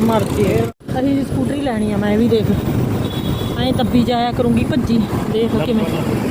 ਮਰਜ਼ੀ ਅਸੀਂ ਜੀ ਸਕੂਟਰੀ ਲੈਣੀ ਆ, ਮੈਂ ਵੀ ਦੇਖ। ਐਂ ਤੱਬੀ ਜਾਇਆ ਕਰੂੰਗੀ ਭੱਜੀ। ਦੇਖ ਕਿਵੇਂ।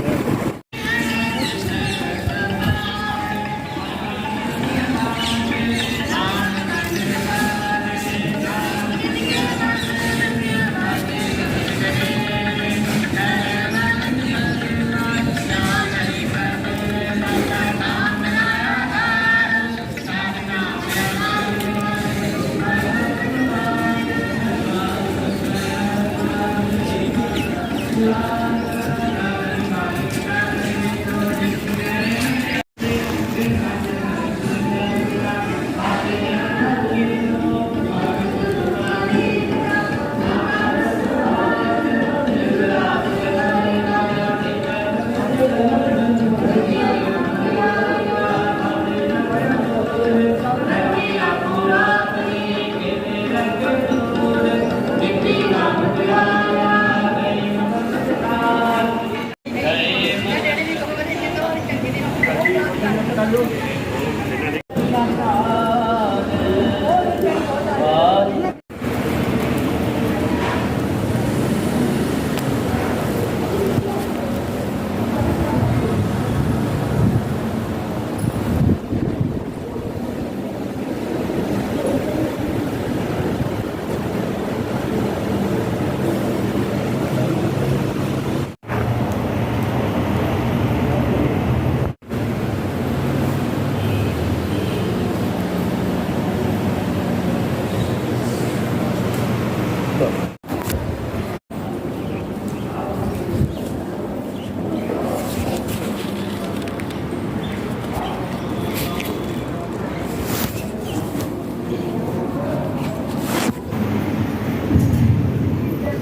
った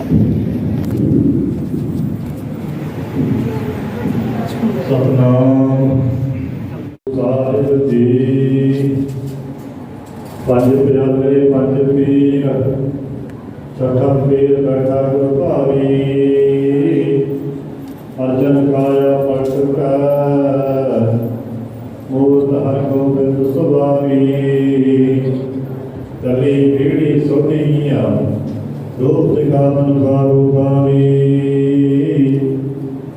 うん。ਬੈਠਾ ਗੁਰ ਭਾਵੀ। ਅਰਜਨ ਕਾਇਆ ਪਟ ਕੈ। ਮੂਰਤ ਹਰ ਗੋਬਿੰਦ ਸੁਭਾਵੀ। ਤਲੀ ਬੀੜੀ ਸੋਨੀਆ ਰੂਪ ਦਿਖਾਵਨ ਕਾਰੂ ਗਾਵੀ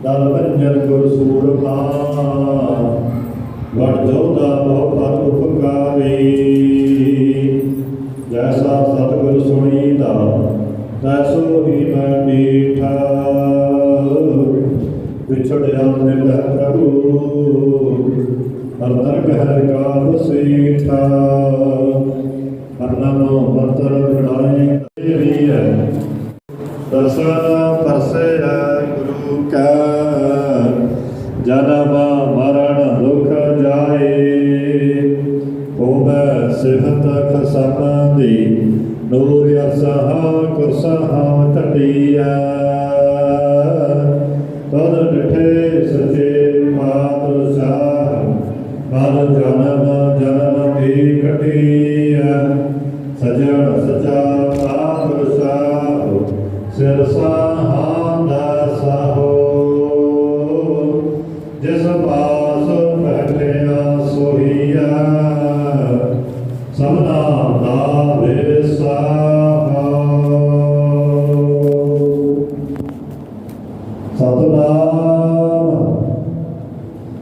ਦਲ ਬੰਜਨ ਗੁਰ ਸੂਰਮਾ ਵਡ ਜੋਦਾ ਬਹੁ ਪਤ ਉਪਕਾਰੀ ਵਿਛੜਿਆ ਮਿਲ ਪ੍ਰਭੂ। ਹਰ ਹਰ ਕਾਲ ਸੀਠਾ। ਹਰ ਨਾਮੋ ਮੰਤਰ ਵਿਣਾਏ ਤੇਰੀ ਹੈ। ਦਰਸ਼ਨ ਪਰਸੈ ਗੁਰੂ ਕਾ ਜਨਮ ਮਰਨ ਦੁਖ ਜਾਏ। ਹੋਵੇ ਸਿਹਤ ਖਸਮ ਦੀ। ਨੂਰ ਅਸਹਾ ਕੁਰਸਹਾ ਟਟਿਆ ਤਦ ਡਠੇ ਪਾਤਸ਼ਾਹ ਮਨ ਜਨਮ ਜਨਮ ਦੀ ਕਟਿਆ ਸਜਣ ਸਚਾ ਪਾਤਸ਼ਾਹ ਸਿਰ ਸਾਹਾਂਦਾ ਸਾਹੋ। ਜਿਸ ਪਾਸ ਬੈਠਿਆ ਸੋਹੀਆ ਸਭਨਾ ਦਾ ਵਿਸਾਹਾ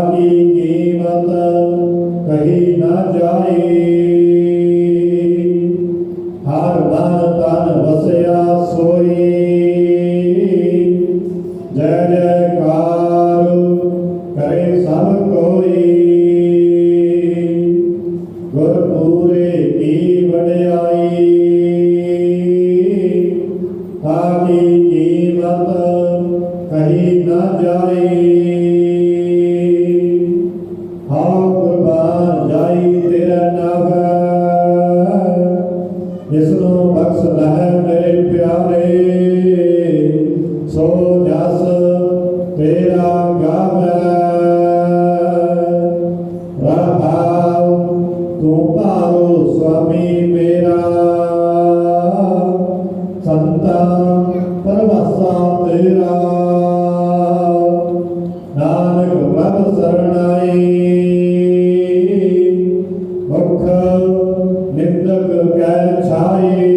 ਕੀ ਦੇਵ ਮੱਖ ਨਿੰਦਕ ਕੈ ਛਾਏ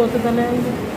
outra da.